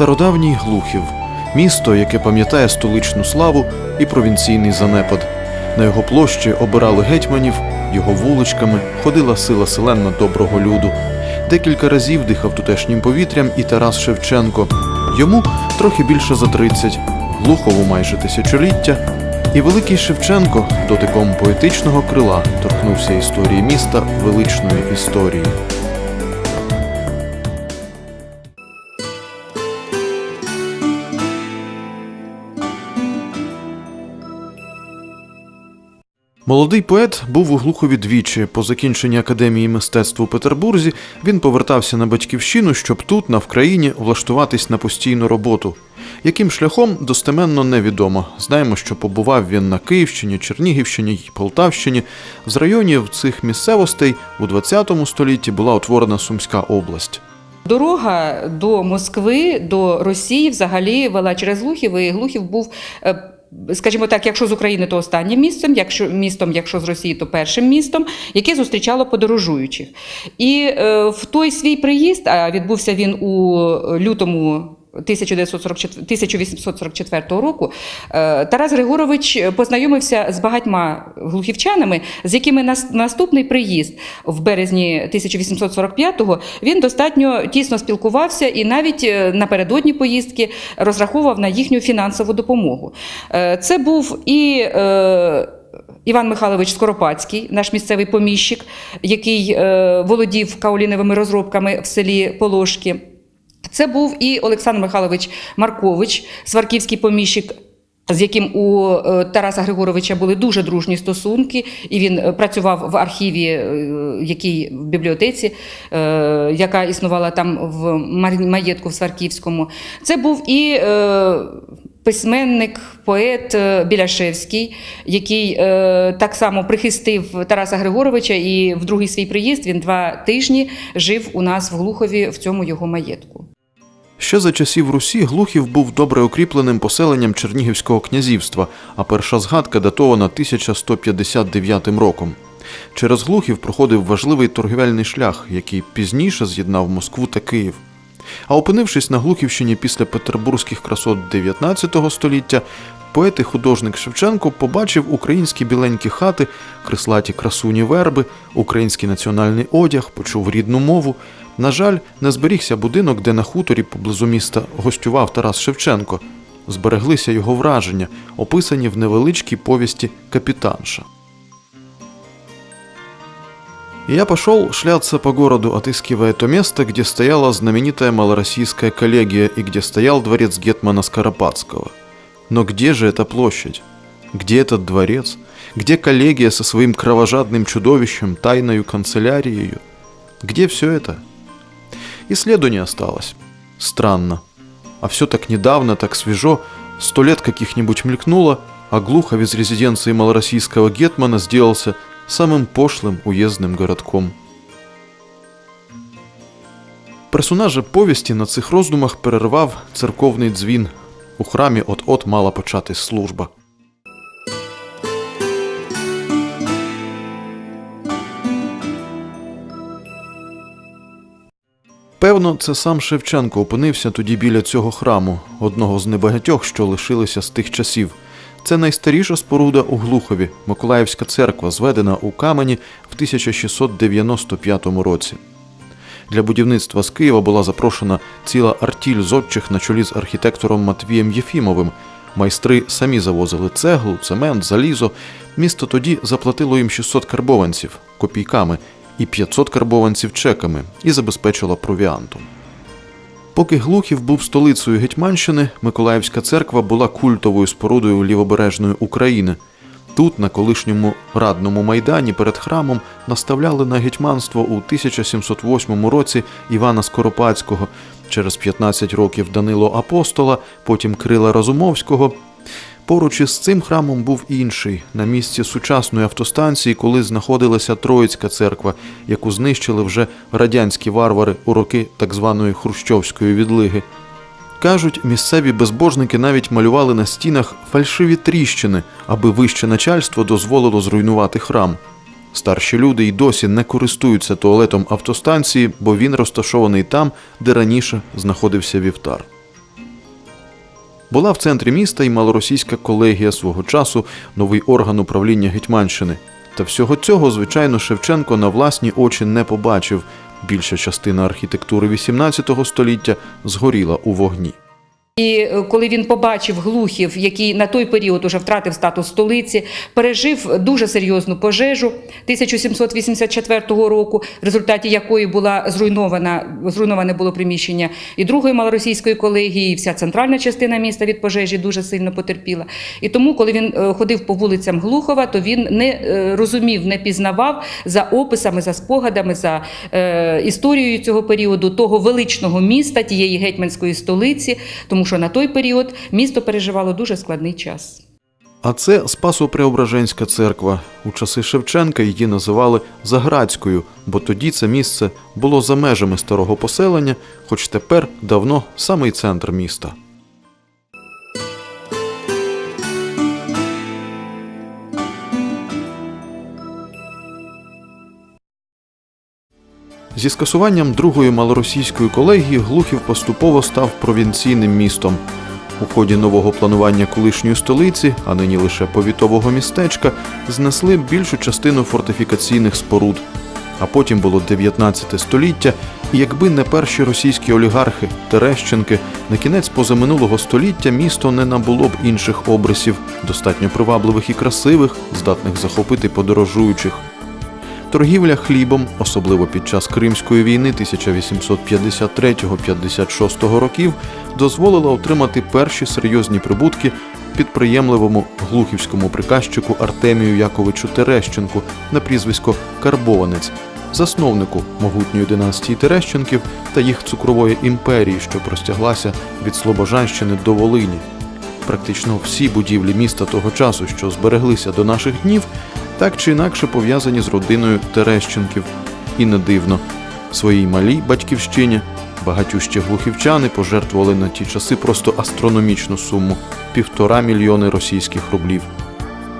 Стародавній Глухів місто, яке пам'ятає столичну славу і провінційний занепад. На його площі обирали гетьманів, його вуличками ходила сила селена доброго люду. Декілька разів дихав тутешнім повітрям і Тарас Шевченко. Йому трохи більше за 30, Глухову майже тисячоліття. І великий Шевченко дотиком поетичного крила торкнувся історії міста величної історії. Молодий поет був у Глухові двічі. По закінченні академії мистецтв у Петербурзі він повертався на батьківщину, щоб тут, на Вкраїні, влаштуватись на постійну роботу. Яким шляхом достеменно невідомо. Знаємо, що побував він на Київщині, Чернігівщині й Полтавщині. З районів цих місцевостей у ХХ столітті була утворена Сумська область. Дорога до Москви, до Росії взагалі вела через Глухів, і Глухів був. Скажімо так, якщо з України, то останнім місцем, якщо містом, якщо з Росії, то першим містом, яке зустрічало подорожуючих. І е, в той свій приїзд, а відбувся він у лютому 1944 1844 року е, Тарас Григорович познайомився з багатьма глухівчанами, з якими нас- наступний приїзд в березні 1845-го він достатньо тісно спілкувався і навіть е, напередодні поїздки розраховував на їхню фінансову допомогу. Е, Це був і Іван Михайлович Скоропадський, наш місцевий поміщик, який володів каоліновими розробками в селі Полошки. Це був і Олександр Михайлович Маркович, сварківський поміщик. З яким у е, Тараса Григоровича були дуже дружні стосунки, і він е, працював в архіві, е, який в бібліотеці, яка існувала там в маєтку в Сварківському. Це був і письменник, поет Біляшевський, який так само прихистив Тараса Григоровича, і в другий свій приїзд він два тижні жив у нас в Глухові в цьому його маєтку. Ще за часів Русі Глухів був добре укріпленим поселенням Чернігівського князівства, а перша згадка датована 1159 роком. Через Глухів проходив важливий торгівельний шлях, який пізніше з'єднав Москву та Київ. А опинившись на Глухівщині після петербурзьких красот 19 століття, поет і художник Шевченко побачив українські біленькі хати, крислаті красуні верби, український національний одяг, почув рідну мову. На жаль, не зберігся будинок, де на хуторі поблизу міста гостював Тарас Шевченко. Збереглися його враження, описані в невеличкій повісті Капітанша. И я пошел шляться по городу, отыскивая то место, где стояла знаменитая малороссийская коллегия и где стоял дворец Гетмана Скоропадского. Но где же эта площадь? Где этот дворец? Где коллегия со своим кровожадным чудовищем, тайною канцелярией? Где все это? И следу не осталось. Странно. А все так недавно, так свежо, сто лет каких-нибудь мелькнуло, а Глухов из резиденции малороссийского гетмана сделался самым пошлым уездным городком. Персонажа повісті на цих роздумах перервав церковний дзвін. У храмі от-от мала початись служба. Певно, це сам Шевченко опинився тоді біля цього храму, одного з небагатьох, що лишилися з тих часів. Це найстаріша споруда у Глухові, Миколаївська церква, зведена у камені в 1695 році. Для будівництва з Києва була запрошена ціла артіль зодчих на чолі з архітектором Матвієм Єфімовим. Майстри самі завозили цеглу, цемент, залізо. Місто тоді заплатило їм 600 карбованців копійками і 500 карбованців чеками і забезпечило провіантом. Поки Глухів був столицею Гетьманщини, Миколаївська церква була культовою спорудою лівобережної України. Тут, на колишньому радному майдані перед храмом, наставляли на гетьманство у 1708 році Івана Скоропадського, через 15 років Данило Апостола, потім Крила Разумовського. Поруч із цим храмом був інший, на місці сучасної автостанції, коли знаходилася Троїцька церква, яку знищили вже радянські варвари у роки так званої хрущовської відлиги. Кажуть, місцеві безбожники навіть малювали на стінах фальшиві тріщини, аби вище начальство дозволило зруйнувати храм. Старші люди й досі не користуються туалетом автостанції, бо він розташований там, де раніше знаходився вівтар. Була в центрі міста і малоросійська колегія свого часу, новий орган управління Гетьманщини. Та всього цього, звичайно, Шевченко на власні очі не побачив. Більша частина архітектури XVIII століття згоріла у вогні. І е, коли він побачив Глухів, який на той період уже втратив статус столиці, пережив дуже серйозну пожежу 1784 року, в результаті якої була зруйнована зруйноване було приміщення і другої малоросійської колегії, і вся центральна частина міста від пожежі дуже сильно потерпіла. І тому, коли він е, ходив по вулицям Глухова, то він не е, розумів, не пізнавав за описами, за спогадами, за е, історією цього періоду того величного міста, тієї гетьманської столиці, тому що на той період місто переживало дуже складний час. А це Спасо-Преображенська церква. У часи Шевченка її називали Заградською, бо тоді це місце було за межами старого поселення, хоч тепер давно самий центр міста. Зі скасуванням другої малоросійської колегії Глухів поступово став провінційним містом. У ході нового планування колишньої столиці, а нині лише повітового містечка, знесли більшу частину фортифікаційних споруд. А потім було 19 століття, і якби не перші російські олігархи Терещенки, на кінець позаминулого століття місто не набуло б інших обрисів, достатньо привабливих і красивих, здатних захопити подорожуючих. Торгівля хлібом, особливо під час Кримської війни 1853-56 років, дозволила отримати перші серйозні прибутки підприємливому глухівському приказчику Артемію Яковичу Терещенку на прізвисько Карбованець, засновнику могутньої династії Терещенків та їх цукрової імперії, що простяглася від Слобожанщини до Волині. Практично всі будівлі міста того часу, що збереглися до наших днів, так чи інакше пов'язані з родиною Терещенків. І не дивно, своїй малій батьківщині багатющі глухівчани пожертвували на ті часи просто астрономічну суму півтора мільйони російських рублів.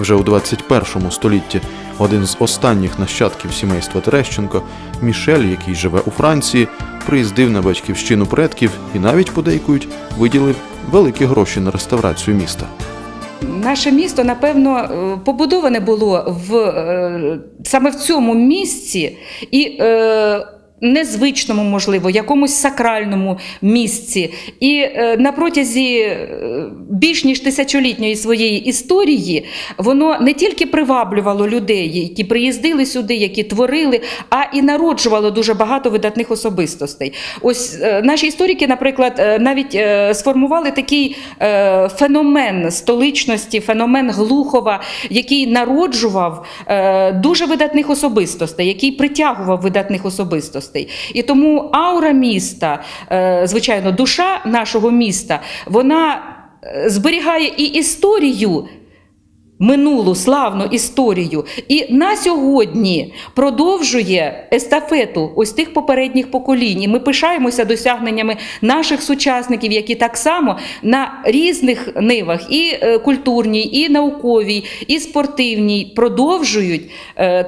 Вже у 21 столітті один з останніх нащадків сімейства Терещенко, Мішель, який живе у Франції, приїздив на батьківщину предків і навіть подейкують виділив великі гроші на реставрацію міста. Наше місто, напевно, е, побудоване було в, е, саме в цьому місці. І е, незвичному, можливо, якомусь сакральному місці. І е, на протязі е, більш ніж тисячолітньої своєї історії воно не тільки приваблювало людей, які приїздили сюди, які творили, а і народжувало дуже багато видатних особистостей. Ось е, наші історики, наприклад, навіть сформували такий феномен столичності, феномен Глухова, який народжував дуже видатних особистостей, який притягував видатних особистостей. І тому аура міста, е, звичайно, душа нашого міста, вона е, зберігає і історію. Минулу славну історію, і на сьогодні продовжує естафету ось тих попередніх поколінь. І ми пишаємося досягненнями наших сучасників, які так само на різних нивах, і е, культурній, і науковій, і спортивній, продовжують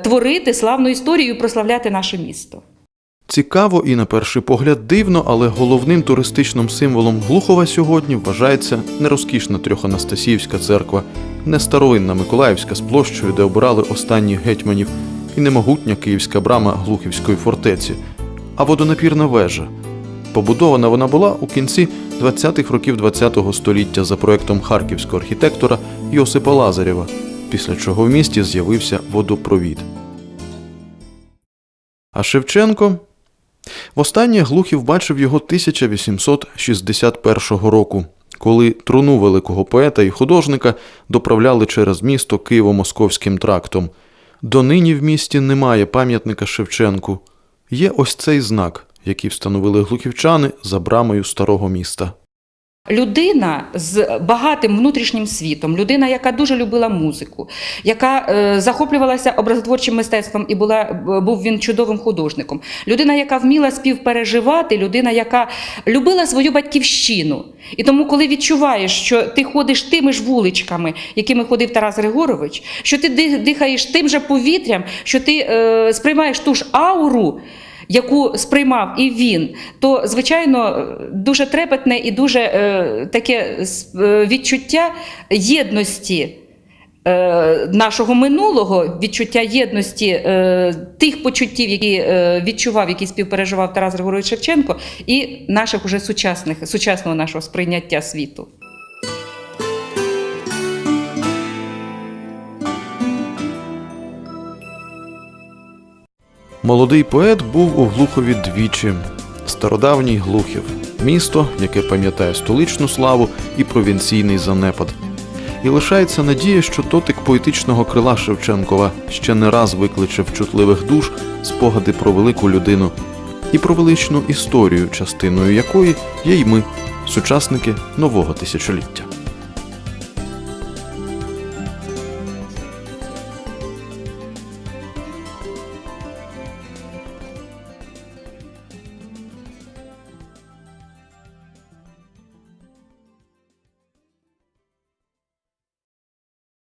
творити славну історію і прославляти наше місто. Цікаво і на перший погляд дивно, але головним туристичним символом Глухова сьогодні вважається не розкішна трьоханастасіївська церква, не старовинна Миколаївська з площею, де обирали останніх гетьманів, і не могутня київська брама Глухівської фортеці, а водонапірна вежа. Побудована вона була у кінці 20-х років ХХ століття за проектом харківського архітектора Йосипа Лазарєва, після чого в місті з'явився водопровід. А Шевченко Востаннє Глухів бачив його 1861 року, коли труну великого поета і художника доправляли через місто Києво-Московським трактом. Донині в місті немає пам'ятника Шевченку. Є ось цей знак, який встановили глухівчани за брамою старого міста. Людина з багатим внутрішнім світом, людина, яка дуже любила музику, яка е, захоплювалася образотворчим мистецтвом і була, був він чудовим художником. Людина, яка вміла співпереживати, людина, яка любила свою батьківщину. І тому, коли відчуваєш, що ти ходиш тими ж вуличками, якими ходив Тарас Григорович, що ти дихаєш тим же повітрям, що ти е, сприймаєш ту ж ауру. Яку сприймав і він, то звичайно дуже трепетне і дуже е, таке е, відчуття єдності. е, Нашого минулого відчуття єдності тих почуттів, які відчував, які співпереживав Тарас Григорович Шевченко, і наших уже сучасних сучасного нашого сприйняття світу. Молодий поет був у Глухові двічі. Стародавній Глухів місто, яке пам'ятає столичну славу і провінційний занепад. І лишається надія, що дотик поетичного крила Шевченкова ще не раз викличе в чутливих душ спогади про велику людину і про величну історію, частиною якої є й ми, сучасники нового тисячоліття.